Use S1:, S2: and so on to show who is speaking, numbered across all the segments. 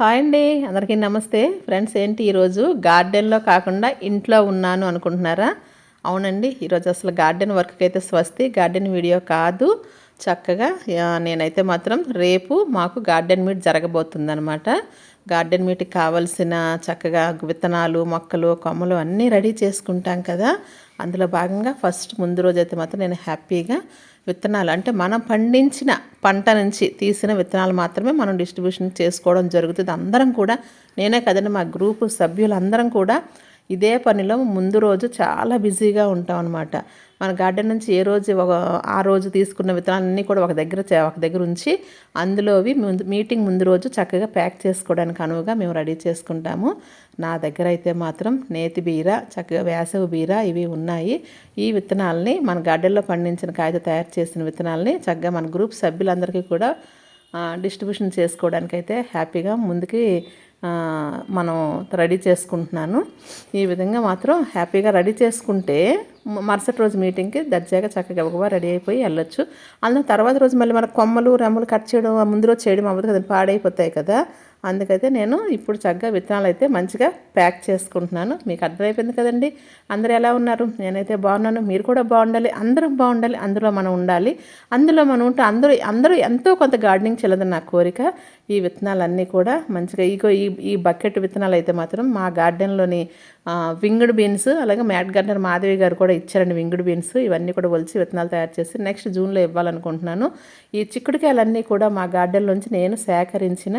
S1: Hi అండి. అందరికీ నమస్తే. ఫ్రెండ్స్ ఏంటి ఈరోజు? గార్డెన్లో కాకుండా ఇంట్లో ఉన్నాను అనుకుంటున్నారా? అవునండి ఈరోజు అసలు గార్డెన్ వర్క్కి అయితే స్వస్తి గార్డెన్ వీడియో కాదు. చక్కగా నేనైతే మాత్రం రేపు మాకు గార్డెన్ మీట్ జరగబోతుందనమాట గార్డెన్ మీట్కి కావలసిన చక్కగా విత్తనాలు మొక్కలు కొమ్మలు అన్నీ రెడీ చేసుకుంటాం కదా. అందులో భాగంగా ఫస్ట్ ముందు రోజు అయితే మాత్రం నేను హ్యాపీగా విత్తనాలు. అంటే మనం పండించిన పంట నుంచి తీసిన విత్తనాలు మాత్రమే మనం డిస్ట్రిబ్యూషన్ చేసుకోవడం జరుగుతుంది. అందరం కూడా నేనే కదండి మా గ్రూపు సభ్యులందరం కూడా ఇదే పనిలో ముందు రోజు చాలా బిజీగా ఉంటాం అనమాట మన గార్డెన్ నుంచి ఏ రోజు ఒక ఆ రోజు తీసుకున్న విత్తనాలన్నీ కూడా ఒక దగ్గర చే- ఒక దగ్గర ఉంచి అందులోవి ముందు మీటింగ్ ముందు రోజు చక్కగా ప్యాక్ చేసుకోవడానికి అనువుగా మేము రెడీ చేసుకుంటాము. నా దగ్గర అయితే మాత్రం నేతి బీర చక్కగా వేసవి బీర ఇవి ఉన్నాయి. ఈ విత్తనాలని మన గార్డెన్లో పండించిన కాయతో తయారు చేసిన విత్తనాలని చక్కగా మన గ్రూప్ సభ్యులందరికీ కూడా డిస్ట్రిబ్యూషన్ చేసుకోవడానికి అయితే హ్యాపీగా ముందుకి మనం రెడీ చేసుకుంటున్నాను. ఈ విధంగా మాత్రం హ్యాపీగా రెడీ చేసుకుంటే మరుసటి రోజు మీటింగ్కి దర్జాగా చక్కగా గబగబా రెడీ అయిపోయి వెళ్ళొచ్చు. అందులో తర్వాత రోజు మళ్ళీ మన కొమ్మలు రెమ్మలు కట్ చేయడం ముందు రోజు చేయడం అవ్వదు కదా పాడైపోతాయి కదా. అందుకైతే నేను ఇప్పుడు చక్కగా విత్తనాలు అయితే మంచిగా ప్యాక్ చేసుకుంటున్నాను. మీకు అర్థమైపోయింది కదండి? అందరూ ఎలా ఉన్నారు? నేనైతే బాగున్నాను. మీరు కూడా బాగుండాలి. అందరం బాగుండాలి. అందులో మనం ఉండాలి. అందులో మనం ఉంటే అందరూ అందరూ ఎంతో కొంత గార్డెనింగ్ చెల్లదని నా కోరిక. ఈ విత్తనాలన్నీ కూడా మంచిగా ఇగో ఈ ఈ బకెట్ విత్తనాలు అయితే మాత్రం మా గార్డెన్లోని వింగుడు బీన్స్ అలాగే మ్యాట్ గార్డెనర్ మాధవి గారు కూడా ఇచ్చారండి వింగుడు బీన్స్. ఇవన్నీ కూడా ఒలిచి విత్తనాలు తయారు చేసి నెక్స్ట్ జూన్లో ఇవ్వాలనుకుంటున్నాను. ఈ చిక్కుడుకాయలన్నీ కూడా మా గార్డెన్లోంచి నేను సేకరించిన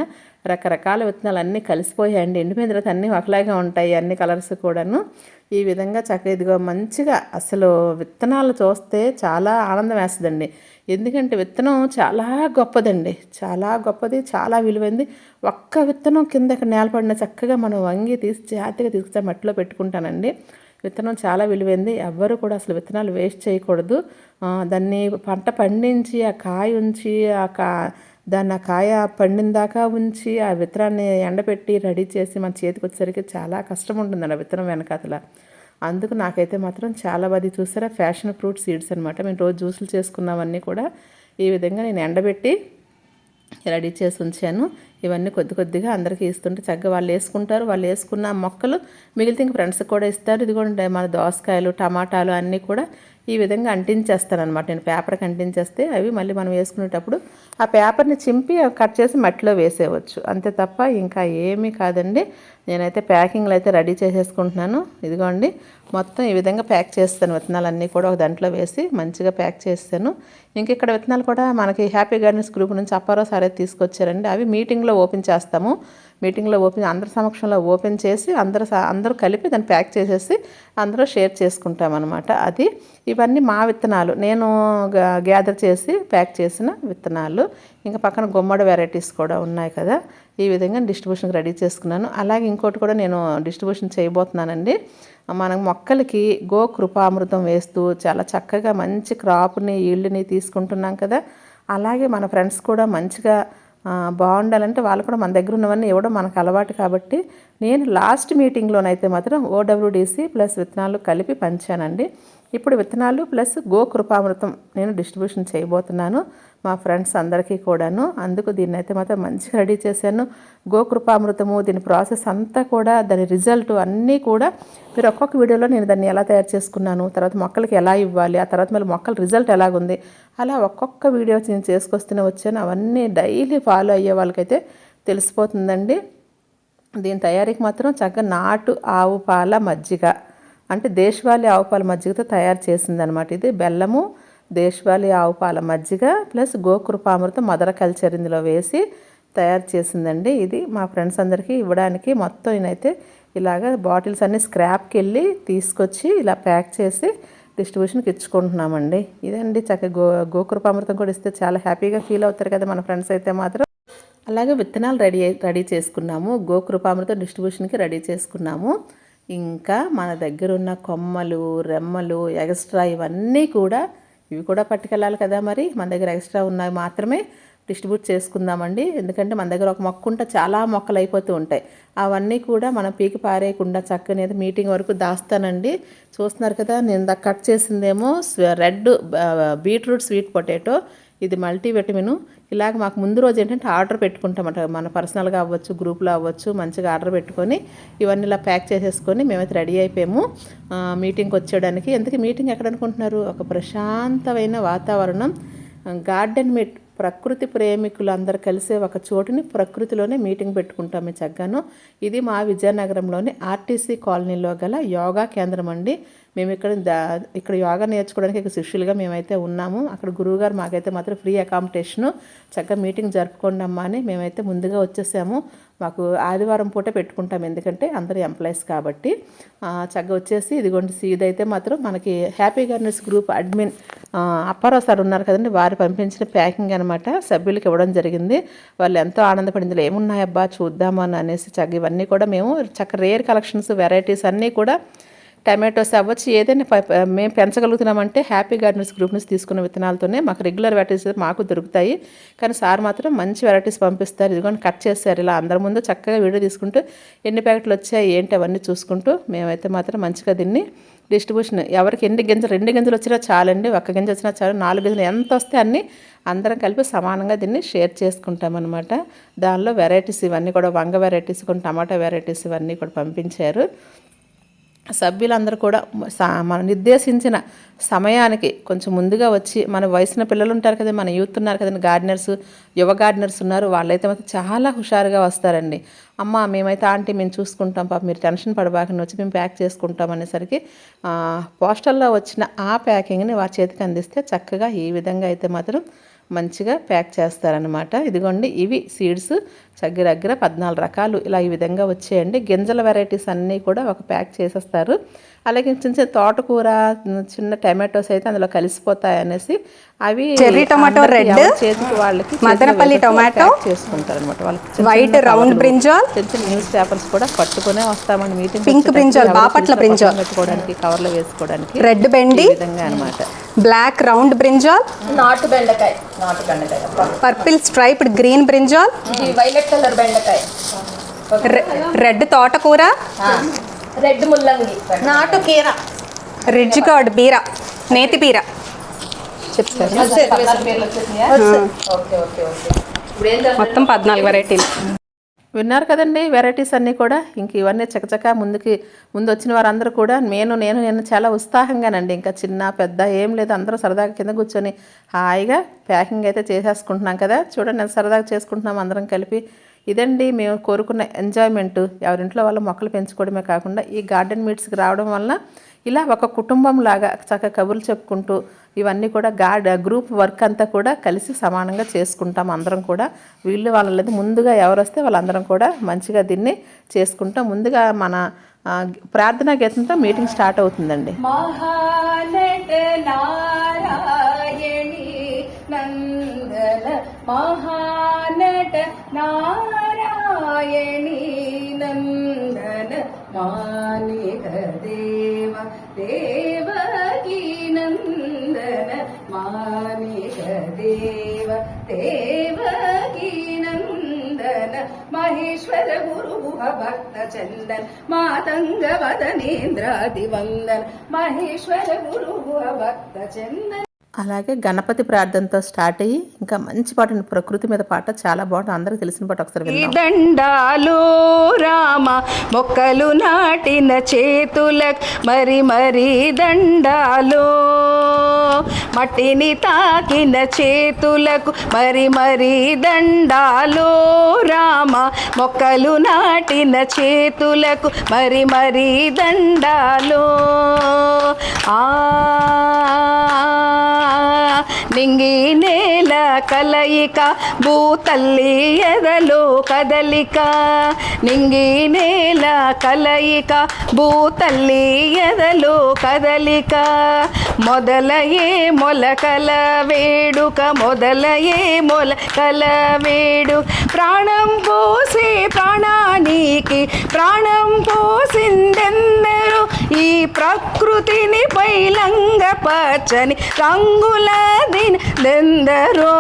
S1: రకరకాల విత్తనాలు అన్నీ కలిసిపోయాయండి ఎండిపోయిన తర్వాత అన్నీ ఒకలాగే ఉంటాయి అన్ని కలర్స్ కూడాను. ఈ విధంగా చక్కగా ఇదిగో మంచిగా అసలు విత్తనాలు చూస్తే చాలా ఆనందం వేస్తుందండి. ఎందుకంటే విత్తనం చాలా గొప్పదండి. చాలా గొప్పది చాలా విలువైంది. ఒక్క విత్తనం కిందకి నేలపడిన చక్కగా మనం వంగి తీసి జాగ్రత్తగా తీసుకొచ్చి మట్టిలో పెట్టుకుంటానండి. విత్తనం చాలా విలువైంది. ఎవ్వరు కూడా అసలు విత్తనాలు వేస్ట్ చేయకూడదు. దాన్ని పంట పండించి ఆ కాయ ఉంచి ఆ కా దాన్ని ఆ కాయ పండిన దాకా ఉంచి ఆ విత్తనాన్ని ఎండబెట్టి రెడీ చేసి మన చేతికి వచ్చేసరికి చాలా కష్టం ఉంటుందండి ఆ విత్తనం వెనకాతల. అందుకు నాకైతే మాత్రం చాలా బాగా చూసారా? ఫ్యాషన్ ఫ్రూట్ సీడ్స్ అనమాట మేము రోజు జ్యూసులు చేసుకున్నామన్నీ కూడా ఈ విధంగా నేను ఎండబెట్టి రెడీ చేసి ఉంచాను. ఇవన్నీ కొద్ది కొద్దిగా అందరికీ ఇస్తుంటే చక్కగా వాళ్ళు వేసుకుంటారు. వాళ్ళు వేసుకున్న మొక్కలు మిగిలితే ఇంక ఫ్రెండ్స్కి కూడా ఇస్తారు. ఇదిగోండి మన దోసకాయలు టమాటాలు అన్నీ కూడా ఈ విధంగా అంటించేస్తాను అనమాట నేను పేపర్కి అంటించేస్తే అవి మళ్ళీ మనం వేసుకునేటప్పుడు ఆ పేపర్ని చింపి కట్ చేసి మట్టిలో వేసేయవచ్చు. అంతే తప్ప ఇంకా ఏమీ కాదండి. నేనైతే ప్యాకింగ్లు అయితే రెడీ చేసేసుకుంటున్నాను. ఇదిగోండి మొత్తం ఈ విధంగా ప్యాక్ చేస్తాను విత్తనాలన్నీ కూడా ఒక దాంట్లో వేసి మంచిగా ప్యాక్ చేస్తాను. ఇంక ఇక్కడ విత్తనాలు కూడా మనకి హ్యాపీ గార్డెన్స్ గ్రూప్ నుంచి అప్పారో సరే తీసుకొచ్చారండి. అవి మీటింగ్లో ఓపెన్ చేస్తాము. మీటింగ్లో ఓపెన్ అందరి సమక్షంలో ఓపెన్ చేసి అందరూ అందరూ కలిపి దాన్ని ప్యాక్ చేసేసి అందరూ షేర్ చేసుకుంటాం అనమాట అది ఇవన్నీ మా విత్తనాలు. నేను గ్యాదర్ చేసి ప్యాక్ చేసిన విత్తనాలు. ఇంకా పక్కన గుమ్మడి వెరైటీస్ కూడా ఉన్నాయి కదా. ఈ విధంగా డిస్ట్రిబ్యూషన్కి రెడీ చేసుకున్నాను. అలాగే ఇంకోటి కూడా నేను డిస్ట్రిబ్యూషన్ చేయబోతున్నానండి. మనం మొక్కలకి గో కృపామృతం వేస్తూ చాలా చక్కగా మంచి క్రాప్ని ఈల్డ్ని తీసుకుంటున్నాం కదా. అలాగే మన ఫ్రెండ్స్ కూడా మంచిగా బాగుండాలంటే వాళ్ళు కూడా మన దగ్గర ఉన్నవన్నీ ఇవ్వడం మనకు అలవాటు కాబట్టి నేను లాస్ట్ మీటింగ్లోనైతే మాత్రం ఓడబ్ల్యూడిసి ప్లస్ విత్తనాలు కలిపి పంచానండి. ఇప్పుడు విత్తనాలు ప్లస్ గో కృపామృతం నేను డిస్ట్రిబ్యూషన్ చేయబోతున్నాను. మా ఫ్రెండ్స్ అందరికీ కూడాను. అందుకు దీన్ని అయితే మాత్రం మంచిగా రెడీ చేశాను. గోకృపామృతము దీని ప్రాసెస్ అంతా కూడా దాని రిజల్ట్ అన్నీ కూడా మీరు ఒక్కొక్క వీడియోలో నేను దాన్ని ఎలా తయారు చేసుకున్నాను తర్వాత మొక్కలకి ఎలా ఇవ్వాలి ఆ తర్వాత మళ్ళీ మొక్కల రిజల్ట్ ఎలాగుంది అలా ఒక్కొక్క వీడియో నేను చేసుకొస్తూనే వచ్చాను. అవన్నీ డైలీ ఫాలో అయ్యే వాళ్ళకైతే తెలిసిపోతుందండి. దీని తయారీకి మాత్రం చక్కగా నాటు ఆవు పాల మజ్జిగ అంటే దేశవాళీ ఆవు పాల మజ్జిగతో తయారు చేసిందనమాట ఇది. బెల్లము దేశవాళీ ఆవు పాల మజ్జిగ ప్లస్ గోకృపామృతం మదర కల్చర్ ఇందులో వేసి తయారు చేసిందండి. ఇది మా ఫ్రెండ్స్ అందరికీ ఇవ్వడానికి మొత్తం నేనైతే ఇలాగ బాటిల్స్ అన్నీ స్క్రాప్కి వెళ్ళి తీసుకొచ్చి ఇలా ప్యాక్ చేసి డిస్ట్రిబ్యూషన్కి ఇచ్చుకుంటున్నామండి. ఇదండి చక్కగా గో గోకృపామృతం కూడా ఇస్తే చాలా హ్యాపీగా ఫీల్ అవుతారు కదా మన ఫ్రెండ్స్ అయితే మాత్రం. అలాగే విత్తనాలు రెడీ రెడీ చేసుకున్నాము. గోకృపామృతం డిస్ట్రిబ్యూషన్కి రెడీ చేసుకున్నాము. ఇంకా మన దగ్గర ఉన్న కొమ్మలు రెమ్మలు ఎగస్ట్రా ఇవన్నీ కూడా ఇవి కూడా పట్టుకెళ్ళాలి కదా మరి. మన దగ్గర ఎక్స్ట్రా ఉన్నవి మాత్రమే డిస్ట్రిబ్యూట్ చేసుకుందామండి. ఎందుకంటే మన దగ్గర ఒక మొక్క ఉంటే చాలా మొక్కలు అయిపోతూ ఉంటాయి. అవన్నీ కూడా మనం పీకి పారేయకుండా చక్కని మీటింగ్ వరకు దాస్తానండి. చూస్తున్నారు కదా నేను కట్ చేసిందేమో రెడ్ బీట్రూట్ స్వీట్ పొటాటో. ఇది మల్టీవిటమిన్ ఇలాగ మాకు ముందు రోజు ఏంటంటే ఆర్డర్ పెట్టుకుంటామట. మన పర్సనల్గా అవ్వచ్చు గ్రూప్లో అవ్వచ్చు మంచిగా ఆర్డర్ పెట్టుకొని ఇవన్నీ ఇలా ప్యాక్ చేసేసుకొని మేమైతే రెడీ అయిపోయాము. మీటింగ్కి వచ్చేయడానికి. ఎందుకు మీటింగ్ ఎక్కడ అనుకుంటున్నారు? ఒక ప్రశాంతమైన వాతావరణం. గార్డెన్ మీట్ ప్రకృతి ప్రేమికులు అందరు కలిసే ఒక చోటుని ప్రకృతిలోనే మీటింగ్ పెట్టుకుంటాము చక్కగాను ఇది మా విజయనగరంలోని ఆర్టీసీ కాలనీలో గల యోగా కేంద్రం అండి. మేము ఇక్కడ దా ఇక్కడ యోగా నేర్చుకోవడానికి ఇక్కడ శిష్యులుగా మేమైతే ఉన్నాము. అక్కడ గురువుగారు మాకైతే మాత్రం ఫ్రీ అకామిడేషను. చక్కగా మీటింగ్ జరుపుకోండి అమ్మా అని మేమైతే ముందుగా వచ్చేసాము. మాకు ఆదివారం పూట పెట్టుకుంటాం ఎందుకంటే అందరూ ఎంప్లాయీస్ కాబట్టి. చక్కగా వచ్చేసి ఇదిగోండి సీడ్ అయితే మాత్రం మనకి happy gardeners group admin Apparao sir ఉన్నారు కదండి వారు పంపించిన ప్యాకింగ్ అనమాట సభ్యులకు ఇవ్వడం జరిగింది. వాళ్ళు ఎంతో ఆనందపడింది. ఇందులో ఏమున్నాయబ్బా? చూద్దామని అనేసి చక్క ఇవన్నీ కూడా మేము చక్క రేర్ కలెక్షన్స్ వెరైటీస్ అన్నీ కూడా టమాటోస్ అవ్వచ్చు. ఏదైనా మేము పెంచగలుగుతున్నామంటే హ్యాపీ గార్డెన్స్ గ్రూప్ నుంచి తీసుకున్న విత్తనాలతోనే మాకు రెగ్యులర్ వెరైటీస్ మాకు దొరుకుతాయి. కానీ సార్ మాత్రం మంచి వెరైటీస్ పంపిస్తారు. ఇదిగోని కట్ చేస్తారు ఇలా అందరి ముందు చక్కగా వీడియో తీసుకుంటూ ఎన్ని ప్యాకెట్లు వచ్చాయి ఏంటి అవన్నీ చూసుకుంటూ మేమైతే మాత్రం మంచిగా దీన్ని డిస్ట్రిబ్యూషన్ ఎవరికి ఎన్ని గింజలు రెండు గింజలు వచ్చినా చాలండి ఒక్క గింజ వచ్చినా చాలు నాలుగు గింజలు ఎంత వస్తే అన్ని అందరం కలిపి సమానంగా దీన్ని షేర్ చేసుకుంటాం అనమాట దానిలో వెరైటీస్ ఇవన్నీ కూడా వంగ వెరైటీస్ కొన్ని టమాటా వెరైటీస్ ఇవన్నీ కూడా పంపించారు. సభ్యులందరూ కూడా సా మనం నిర్దేశించిన సమయానికి కొంచెం ముందుగా వచ్చి మన వయసున్న పిల్లలు ఉంటారు కదా మన యూత్ ఉన్నారు కదండి గార్డెనర్స్ యువ గార్డెనర్స్ ఉన్నారు వాళ్ళైతే మాత్రం చాలా హుషారుగా వస్తారండి. అమ్మ మేమైతే ఆంటీ మేము చూసుకుంటాం పాప మీరు టెన్షన్ పడబాకని వచ్చి మేము ప్యాక్ చేసుకుంటాం అనేసరికి పోస్టల్లో వచ్చిన ఆ ప్యాకింగ్ని వారి చేతికి అందిస్తే చక్కగా ఈ విధంగా అయితే మాత్రం మంచిగా ప్యాక్ చేస్తారనమాట ఇదిగోండి ఇవి సీడ్స్ దగ్గర దగ్గర పద్నాలుగు రకాలు ఇలా ఈ విధంగా వచ్చేయండి. గింజల వెరైటీస్ అన్నీ కూడా ఒక ప్యాక్ చేసేస్తారు. అలాగే చిన్న చిన్న తోటకూర చిన్న టమాటోస్ అయితే అందులో కలిసిపోతాయి అనేసి అవి
S2: చెర్రీ టొమాటో రెడ్,
S1: చేతికి వాళ్ళకి
S2: మదనపల్లి టొమాటో,
S1: చేసుకుంటారు అనమాట వాళ్ళకి.
S2: వైట్ రౌండ్ బ్రింజాల్,
S1: చిన్న చిన్న న్యూస్ పేపర్స్ కూడా పట్టుకునే వస్తామండి. Meeting
S2: pink brinjal, Bapatla brinjal.
S1: పెట్టుకోవడానికి కవర్లో వేసుకోవడానికి
S2: రెడ్ బెండి
S1: ఈ విధంగా అనమాట
S2: బ్లాక్ రౌండ్ బ్రింజాల్
S3: నాటు బెండకాయ నాటు బెండకాయ
S2: పర్పిల్ స్ట్రైప్డ్ గ్రీన్ బ్రింజాల్
S3: ఇది వైలెట్ కలర్ బెండకాయ.
S2: రెడ్ తోటకూర
S3: రెడ్ ముల్లంగి. నాటు కీర.
S2: రిడ్జ్ గార్డ్ బీర. నేతి బీర.
S1: చెప్తారు.
S3: Okay okay okay. ఇప్పుడు ఏం చేస్తాం
S2: మొత్తం పద్నాలుగు వెరైటీలు.
S1: విన్నారు కదండి వెరైటీస్ అన్నీ కూడా. ఇంక ఇవన్నీ చకచక ముందుకి ముందు వచ్చిన వారందరూ కూడా నేను నేను నేను చాలా ఉత్సాహంగానండి. ఇంకా చిన్న పెద్ద ఏం లేదు. అందరూ సరదాగా కింద కూర్చొని హాయిగా ప్యాకింగ్ అయితే చేసేసుకుంటున్నాం కదా. చూడండి నేను సరదాగా చేసుకుంటున్నాం అందరం కలిపి. ఇదండి మేము కోరుకున్న ఎంజాయ్మెంట్. ఎవరింట్లో వాళ్ళు మొక్కలు పెంచుకోవడమే కాకుండా ఈ గార్డెన్ మీట్స్కి రావడం వలన ఇలా ఒక కుటుంబం లాగా చక్కగా కబుర్లు చెప్పుకుంటూ ఇవన్నీ కూడా గార్డ్ గ్రూప్ వర్క్ అంతా కూడా కలిసి సమానంగా చేసుకుంటాం అందరం కూడా. వీళ్ళు వాళ్ళది ముందుగా ఎవరు వస్తే వాళ్ళందరం కూడా మంచిగా దీన్ని చేసుకుంటాం. ముందుగా మన ప్రార్థనా గీతంతో మీటింగ్ స్టార్ట్ అవుతుందండి.
S3: మహానట నారాయణి നാരായണീനന്ദന മാനിക ദേവ ദേവകീനന്ദന മാനിക ദേവ ദേവകീനന്ദന മഹേശ്വര ഗുരുഗുഹ ഭക്തചന്ദൻ മാതംഗ വദനേന്ദ്രാതിവന്ദൻ മഹേശ്വര ഗുരുഗുഹ ഭക്തചന്ദൻ.
S1: అలాగే గణపతి ప్రార్థనతో స్టార్ట్ అయ్యి ఇంకా మంచి పాట ప్రకృతి మీద పాట చాలా బాగుంటుంది. అందరికి తెలిసిన పాట ఒకసారి
S2: దండాలు రామ మొక్కలు నాటిన చేతులకు మరి మరి దండాలు మట్టిని తాకిన చేతులకు మరి మరి దండాలు రామ మొక్కలు నాటిన చేతులకు మరి మరి దండాలు. ఆ నింగి నేల కలయిక భూతల్లి ఎదలు కదలిక. నింగి నేల కలయిక భూతల్లి ఎదలు కదలిక. మొదలయే మొలకల వేడుక మొదలయే మొలకల వేడు. ప్రాణం పోసే ప్రాణానికి ప్రాణం పోసిందెందరూ ఈ ప్రకృతిని పైలంగ పచ్చని రంగుల దినెందరో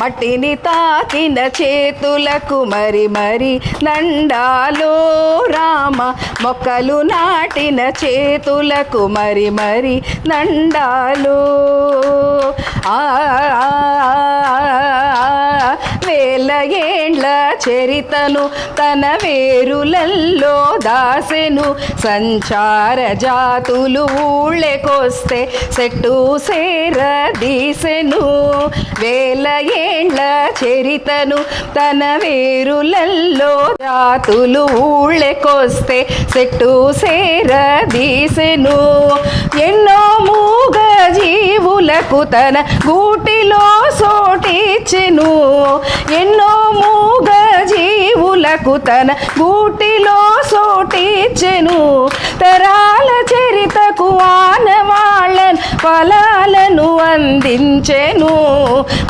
S2: మట్టిని తాకిన చేతులకు మరి మరి దండాలో రామ. మొక్కలు నాటిన చేతులకు మరి మరి దండాలు ఆ. వేల ఏండ్ల చరితను తన వేరులల్లో దాసెను. సంచార జాతులు ఊళ్ళెకొస్తే సెట్టు సేర దీసెను. వేల ఏండ్ల చరితను తన వేరులల్లో జాతులు ఊళ్ళెకొస్తే సెట్టు సేర దీసెను. ఎన్నో జీవులకు తన గూటిలో సోటిచ్చెను ఎన్నో మూగ జీవులకు తన గూటిలో సోటిచ్చెను తరాల చరితకు ఆనవాళ్ళను ఫలాలను అందించెను.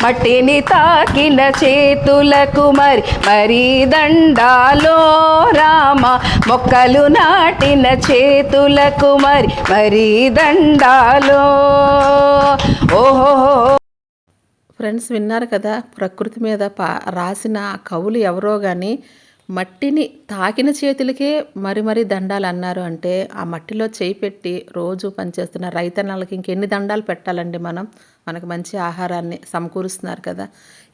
S2: మట్టిని తాకిన చేతులకు మరి మరీ దండాలో రామ. మొక్కలు నాటిన చేతులకు మరి మరీ దండాలో. ఓహో
S1: ఫ్రెండ్స్ విన్నారు కదా ప్రకృతి మీద పా రాసిన కవులు ఎవరో కానీ మట్టిని తాకిన చేతులకే మరి మరీ దండాలు అన్నారు అంటే ఆ మట్టిలో చేయి పెట్టి రోజు పనిచేస్తున్న రైతన్నలకి ఇంకెన్ని దండాలు పెట్టాలండి మనం? మనకు మంచి ఆహారాన్ని సమకూరుస్తున్నారు కదా.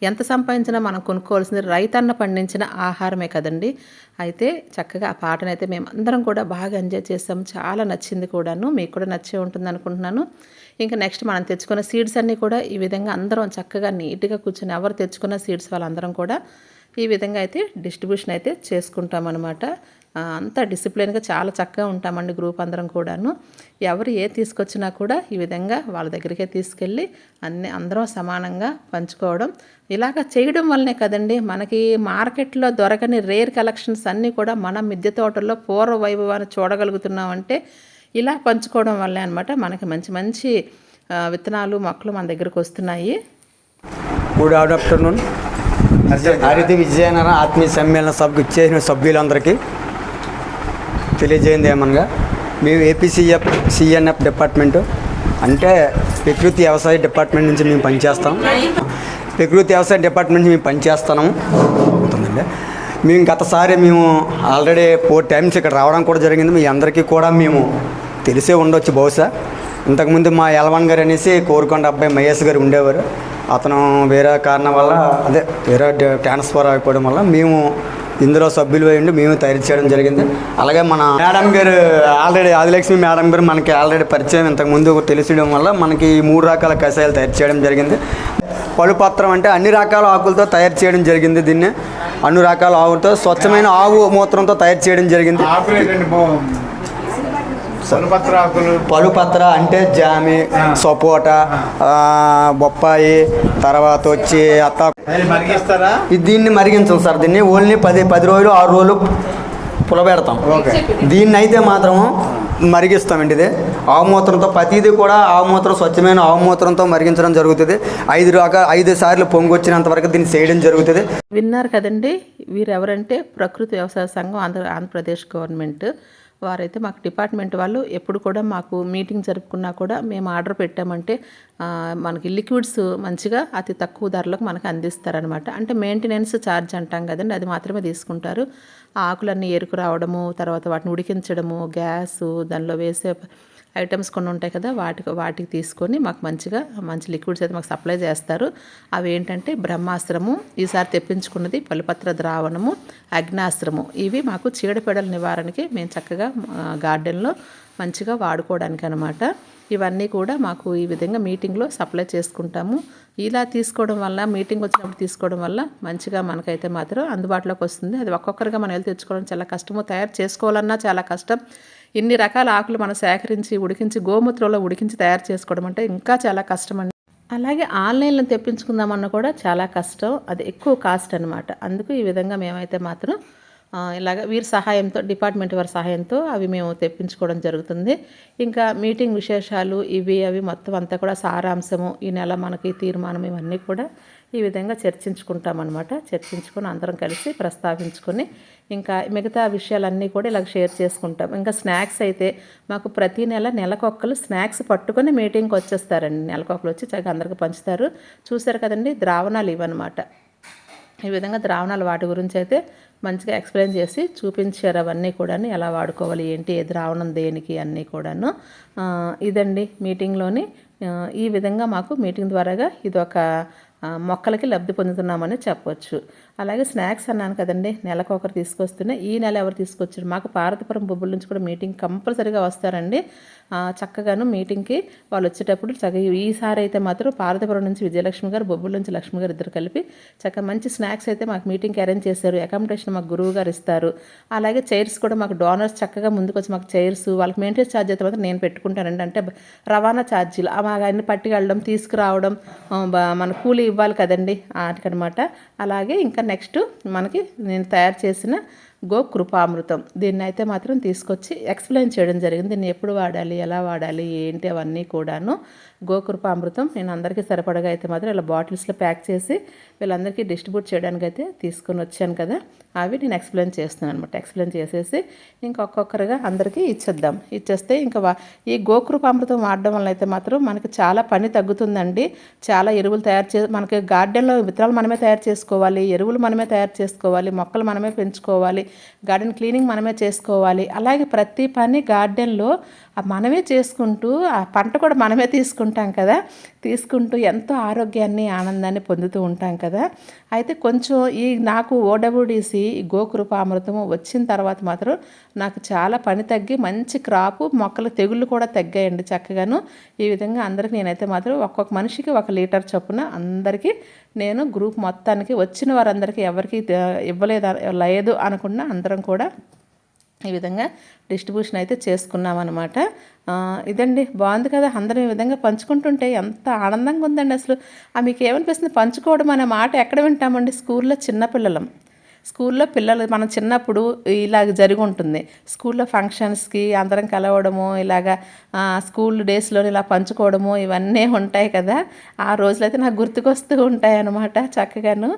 S1: ఎంత సంపాదించినా మనం కొనుక్కోవాల్సింది రైతన్న పండించిన ఆహారమే కదండి. అయితే చక్కగా ఆ పాటనైతే మేము అందరం కూడా బాగా ఎంజాయ్ చేస్తాం చాలా నచ్చింది కూడాను. మీకు కూడా నచ్చే ఉంటుంది అనుకుంటున్నాను. ఇంకా నెక్స్ట్ మనం తెచ్చుకున్న సీడ్స్ అన్నీ కూడా ఈ విధంగా అందరం చక్కగా నీట్గా కూర్చొని ఎవరు తెచ్చుకున్న సీడ్స్ వాళ్ళందరం కూడా ఈ విధంగా అయితే డిస్ట్రిబ్యూషన్ అయితే చేసుకుంటాం అనమాట అంతా డిసిప్లిన్గా చాలా చక్కగా ఉంటామండి గ్రూప్ అందరం కూడాను. ఎవరు ఏ తీసుకొచ్చినా కూడా ఈ విధంగా వాళ్ళ దగ్గరికే తీసుకెళ్ళి అన్ని అందరం సమానంగా పంచుకోవడం. ఇలాగ చేయడం వల్లనే కదండి మనకి మార్కెట్లో దొరకని రేర్ కలెక్షన్స్ అన్నీ కూడా మన మిద్దె తోటల్లో పూర్వ వైభవాన్ని చూడగలుగుతున్నామంటే ఇలా పంచుకోవడం వల్లే అనమాట మనకి మంచి మంచి విత్తనాలు మొక్కలు మన దగ్గరకు వస్తున్నాయి.
S4: గుడ్ ఆఫ్టర్నూన్ హరిత విజయనగరం ఆత్మీయ సమ్మేళన సభకు ఇచ్చేసిన సభ్యులందరికీ తెలియజేయండి ఏమనగా మేము ఏపీసీఎఫ్ సిఎన్ఎఫ్ డిపార్ట్మెంటు అంటే ప్రకృతి వ్యవసాయ డిపార్ట్మెంట్ నుంచి మేము పనిచేస్తాం. ప్రకృతి వ్యవసాయ డిపార్ట్మెంట్ నుంచి మేము పనిచేస్తున్నాము. అవుతుందండి. మేము గతసారి మేము ఆల్రెడీ ఫోర్ టైమ్స్ ఇక్కడ రావడం కూడా జరిగింది. మీ అందరికీ కూడా మేము తెలిసే ఉండొచ్చు బహుశా. ఇంతకుముందు మా ఎలవన్ గారు అనేసి కోరుకొండ అబ్బాయి మహేష్ గారు ఉండేవారు. అతను వేరే కారణం వల్ల అదే వేరే ట్రాన్స్ఫర్ అయిపోవడం వల్ల మేము ఇందులో సభ్యులు అయ్యండి మేము తయారు చేయడం జరిగింది. అలాగే మన మేడం గారు ఆల్రెడీ ఆదిలక్ష్మి మేడం గారు మనకి ఆల్రెడీ పరిచయం ఇంతకుముందు తెలిసడం వల్ల మనకి ఈ మూడు రకాల కషాయాలు తయారు చేయడం జరిగింది. పలుపత్రం అంటే అన్ని రకాల ఆకులతో తయారు చేయడం జరిగింది దీన్ని. అన్ని రకాల ఆవులతో స్వచ్ఛమైన ఆవు మూత్రంతో తయారు చేయడం జరిగింది. పలుపత్ర అంటే జామి సపోటా ఆ, బొప్పాయి తర్వాత వచ్చి అత్త. దీన్ని మరిగించం సార్. దీన్ని ఓన్లీ పది పది రోజులు ఆరు రోజులు పులబెడతాం. దీన్ని అయితే మాత్రం మరిగిస్తామండి ఇది. ఆవు మూత్రంతో ప్రతిదీ కూడా ఆవు మూత్రం స్వచ్ఛమైన ఆవు మూత్రంతో మరిగించడం జరుగుతుంది. ఐదు రకాల ఐదు సార్లు పొంగు వచ్చినంత వరకు దీన్ని చేయడం జరుగుతుంది.
S1: విన్నారు కదండి వీరు ఎవరంటే ప్రకృతి వ్యవసాయ సంఘం ఆంధ్ర ఆంధ్రప్రదేశ్ గవర్నమెంట్. వారైతే మాకు డిపార్ట్మెంట్ వాళ్ళు ఎప్పుడు కూడా మాకు మీటింగ్ జరుపుకున్నా కూడా మేము ఆర్డర్ పెట్టామంటే మనకి లిక్విడ్స్ మంచిగా అతి తక్కువ ధరలకు మనకు అందిస్తారనమాట అంటే మెయింటెనెన్స్ ఛార్జ్ అంటాం కదండి అది మాత్రమే తీసుకుంటారు. ఆకులన్నీ ఎరుకు రావడము తర్వాత వాటిని ఉడికించడము గ్యాసు దానిలో వేసే ఐటమ్స్ కొన్ని ఉంటాయి కదా వాటికి వాటికి తీసుకొని మాకు మంచిగా మంచి లిక్విడ్స్ అయితే మాకు సప్లై చేస్తారు. అవి ఏంటంటే బ్రహ్మాస్త్రము ఈసారి తెప్పించుకున్నది పలుపత్ర ద్రావణము అగ్నాస్త్రము. ఇవి మాకు చీడపీడల నివారణకి మేము చక్కగా గార్డెన్లో మంచిగా వాడుకోవడానికి అనమాట ఇవన్నీ కూడా మాకు ఈ విధంగా మీటింగ్లో సప్లై చేసుకుంటాము. ఇలా తీసుకోవడం వల్ల మీటింగ్ వచ్చినప్పుడు తీసుకోవడం వల్ల మంచిగా మనకైతే మాత్రం అందుబాటులోకి వస్తుంది. అది ఒక్కొక్కరిగా మనం వెళ్ళి తెచ్చుకోవడం చాలా కష్టము. తయారు చేసుకోవాలన్నా చాలా కష్టం. ఇన్ని రకాల ఆకులు మనం సేకరించి ఉడికించి గోమూత్రంలో ఉడికించి తయారు చేసుకోవడం అంటే ఇంకా చాలా కష్టం అండి అలాగే ఆన్లైన్లో తెప్పించుకుందామన్నా కూడా చాలా కష్టం. అది ఎక్కువ కాస్ట్ అనమాట అందుకు ఈ విధంగా మేమైతే మాత్రం ఇలాగ వీరి సహాయంతో డిపార్ట్మెంట్ వారి సహాయంతో అవి మేము తెప్పించుకోవడం జరుగుతుంది. ఇంకా మీటింగ్ విశేషాలు ఇవి అవి మొత్తం అంతా కూడా సారాంశము. ఈ నెల మనకి తీర్మానం ఇవన్నీ కూడా ఈ విధంగా చర్చించుకుంటాం అనమాట చర్చించుకొని అందరం కలిసి ప్రస్తావించుకొని ఇంకా మిగతా విషయాలన్నీ కూడా ఇలా షేర్ చేసుకుంటాం. ఇంకా స్నాక్స్ అయితే మాకు ప్రతి నెల నెలకొక్కలు స్నాక్స్ పట్టుకొని మీటింగ్కి వచ్చేస్తారండి. నెలకొక్కలు వచ్చి చక్కగా అందరికి పంచుతారు. చూసారు కదండి ద్రావణాలు ఇవన్నమాట. ఈ విధంగా ద్రావణాలు వాటి గురించి అయితే మంచిగా ఎక్స్ప్లెయిన్ చేసి చూపించారు అవన్నీ కూడా ఎలా వాడుకోవాలి ఏంటి ఏ ద్రావణం దేనికి అన్నీ కూడాను. ఇదండి మీటింగ్లోని ఈ విధంగా మాకు మీటింగ్ ద్వారాగా ఇది ఒక మొక్కలకి లబ్ధి పొందుతున్నామని చెప్పొచ్చు. అలాగే స్నాక్స్ అన్నాను కదండి నెలకు ఒకరు తీసుకొస్తున్నా ఈ నెల ఎవరు తీసుకొచ్చారు? మాకు పార్వతీపురం బొబ్బుల నుంచి కూడా మీటింగ్ కంపల్సరీగా వస్తారండి. చక్కగాను మీటింగ్కి వాళ్ళు వచ్చేటప్పుడు చక్కగా ఈసారి అయితే మాత్రం పార్వతీపురం నుంచి విజయలక్ష్మి గారు బొబ్బుల నుంచి లక్ష్మి గారు ఇద్దరు కలిపి చక్కగా మంచి స్నాక్స్ అయితే మాకు మీటింగ్కి అరేంజ్ చేశారు. అకామిడేషన్ మాకు గురువు గారు ఇస్తారు. అలాగే చైర్స్ కూడా మాకు డోనర్స్ చక్కగా ముందుకు వచ్చి మాకు చైర్స్ వాళ్ళకి మెయింటెనెన్స్ ఛార్జ్ అయితే మాత్రం నేను పెట్టుకుంటానండి. అంటే రవాణా ఛార్జీలు మా మాకు అన్ని పట్టుకెళ్ళడం తీసుకురావడం మన కూలీ ఇవ్వాలి కదండి వాటికనమాట అలాగే ఇంకా నెక్స్ట్ మనకి నేను తయారు చేసిన గోకృపామృతం దీన్ని అయితే మాత్రం తీసుకొచ్చి ఎక్స్ప్లెయిన్ చేయడం జరిగింది. దీన్ని ఎప్పుడు వాడాలి ఎలా వాడాలి ఏంటి అవన్నీ కూడాను గోకృపామృతం నేను అందరికీ సరిపడగా అయితే మాత్రం ఇలా బాటిల్స్లో ప్యాక్ చేసి వీళ్ళందరికీ డిస్ట్రిబ్యూట్ చేయడానికి అయితే తీసుకొని వచ్చాను కదా. అవి నేను ఎక్స్ప్లెయిన్ చేస్తున్నాను అనమాట ఎక్స్ప్లెయిన్ చేసేసి ఇంకొక్కొక్కరుగా అందరికీ ఇచ్చేద్దాం. ఇచ్చేస్తే ఇంకా వా- ఈ గోకృపామృతం వాడడం వల్ల అయితే మాత్రం మనకి చాలా పని తగ్గుతుందండి. చాలా ఎరువులు తయారు చే మనకి గార్డెన్లో విత్తనాలు మనమే తయారు చేసుకోవాలి ఎరువులు మనమే తయారు చేసుకోవాలి మొక్కలు మనమే పెంచుకోవాలి గార్డెన్ క్లీనింగ్ మనమే చేసుకోవాలి. అలాగే ప్రతి పని గార్డెన్లో మనమే చేసుకుంటూ ఆ పంట కూడా మనమే తీసుకుంటాం కదా. తీసుకుంటూ ఎంతో ఆరోగ్యాన్ని ఆనందాన్ని పొందుతూ ఉంటాం కదా. అయితే కొంచెం ఈ నాకు ఓడబ్ల్యూడిసి గోకృపామృతము వచ్చిన తర్వాత మాత్రం నాకు చాలా పని తగ్గి మంచి క్రాపు మొక్కలు తెగుళ్ళు కూడా తగ్గాయండి చక్కగాను. ఈ విధంగా అందరికి నేనైతే మాత్రం ఒక్కొక్క మనిషికి ఒక లీటర్ చొప్పున అందరికీ నేను గ్రూప్ మొత్తానికి వచ్చిన వారందరికీ ఎవరికి ఇవ్వలేదు లేదు అనుకున్న అందరం కూడా ఈ విధంగా డిస్ట్రిబ్యూషన్ అయితే చేసుకున్నాం అనమాట ఇదండి. బాగుంది కదా. అందరం ఈ విధంగా పంచుకుంటుంటే ఎంత ఆనందంగా ఉందండి అసలు. ఆ మీకు ఏమనిపిస్తుంది పంచుకోవడం అనే మాట ఎక్కడ వింటామండి? స్కూల్లో చిన్నపిల్లలం స్కూల్లో పిల్లలు మనం చిన్నప్పుడు ఇలాగ జరిగి ఉంటుంది స్కూల్లో ఫంక్షన్స్కి అందరం కలవడము ఇలాగ స్కూల్ డేస్లో ఇలా పంచుకోవడము ఇవన్నీ ఉంటాయి కదా. ఆ రోజులైతే నాకు గుర్తుకొస్తూ ఉంటాయి అనమాట చక్కగాను.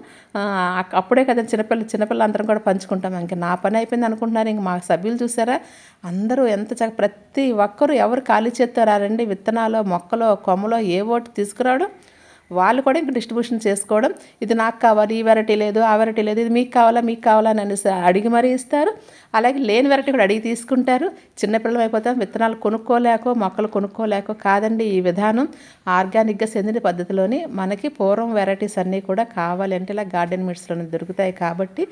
S1: అప్పుడే కదా చిన్నపిల్ల చిన్నపిల్లలు అందరం కూడా పంచుకుంటాం. ఇంకా నా పని అయిపోయింది అనుకుంటున్నారు. ఇంక మా సభ్యులు చూసారా? అందరూ ఎంత చక్క ప్రతి ఒక్కరు ఎవరు ఖాళీ చేస్తారండి విత్తనాలు మొక్కలో కొమ్మలో ఏ ఓటు తీసుకురావడం వాళ్ళు కూడా ఇంక డిస్ట్రిబ్యూషన్ చేసుకోవడం ఇది నాకు కావాలి ఈ వెరైటీ లేదు ఆ వెరైటీ లేదు ఇది మీకు కావాలా మీకు కావాలా అని అనేసి అడిగి మరీ ఇస్తారు. అలాగే లేని వెరైటీ కూడా అడిగి తీసుకుంటారు. చిన్నపిల్లలు అయిపోతాం విత్తనాలు కొనుక్కోలేకో మొక్కలు కొనుక్కోలేకో కాదండి ఈ విధానం. ఆర్గానిక్గా చెందిన పద్ధతిలోని మనకి పూర్వం వెరైటీస్ అన్నీ కూడా కావాలి అంటే ఇలా గార్డెన్ మిట్స్లోనే దొరుకుతాయి కాబట్టి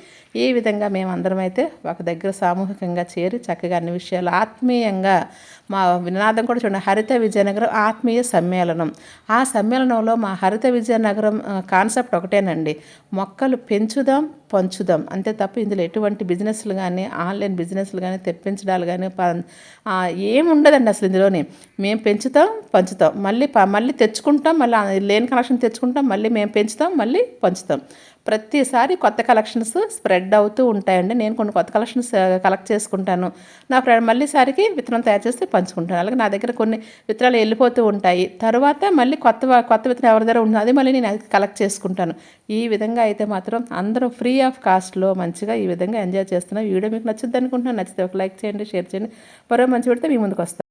S1: ఈ విధంగా మేము అందరం అయితే ఒక దగ్గర సామూహికంగా చేరి చక్కగా అన్ని విషయాలు ఆత్మీయంగా మా వినాదం కూడా చూడండి. హరిత విజయనగరం ఆత్మీయ సమ్మేళనం. ఆ సమ్మేళనంలో మా హరిత విజయనగరం కాన్సెప్ట్ ఒకటేనండి. మొక్కలు పెంచుదాం పంచుదాం. అంతే తప్ప ఇందులో ఎటువంటి బిజినెస్లు కానీ ఆన్లైన్ బిజినెస్లు కానీ తెప్పించడాలు కానీ ఏం ఉండదండి అసలు ఇందులోనే. మేము పెంచుతాం పంచుతాం. మళ్ళీ ప- మళ్ళీ తెచ్చుకుంటాం మళ్ళీ లేని కనెక్షన్ తెచ్చుకుంటాం మళ్ళీ మేము పెంచుతాం మళ్ళీ పంచుతాం. ప్రతిసారి కొత్త కలెక్షన్స్ స్ప్రెడ్ అవుతూ ఉంటాయండి. నేను కొన్ని కొత్త కలెక్షన్స్ కలెక్ట్ చేసుకుంటాను. నా ఫ్రెండ్ మళ్ళీ సారికి విత్తనం తయారు చేస్తే పంచుకుంటాను. అలాగే నా దగ్గర కొన్ని విత్తనాలు వెళ్ళిపోతూ ఉంటాయి. తర్వాత మళ్ళీ కొత్త కొత్త విత్తనం ఎవరి దగ్గర ఉంటుంది అది మళ్ళీ నేను కలెక్ట్ చేసుకుంటాను. ఈ విధంగా అయితే మాత్రం అందరూ ఫ్రీ ఆఫ్ కాస్ట్లో మంచిగా ఈ విధంగా ఎంజాయ్ చేస్తున్నాం. ఈ వీడియో మీకు నచ్చుద్ది అనుకుంటున్నాను నచ్చితే ఒక లైక్ చేయండి షేర్ చేయండి. మరో మంచి పెడితే మీ ముందుకు వస్తాను.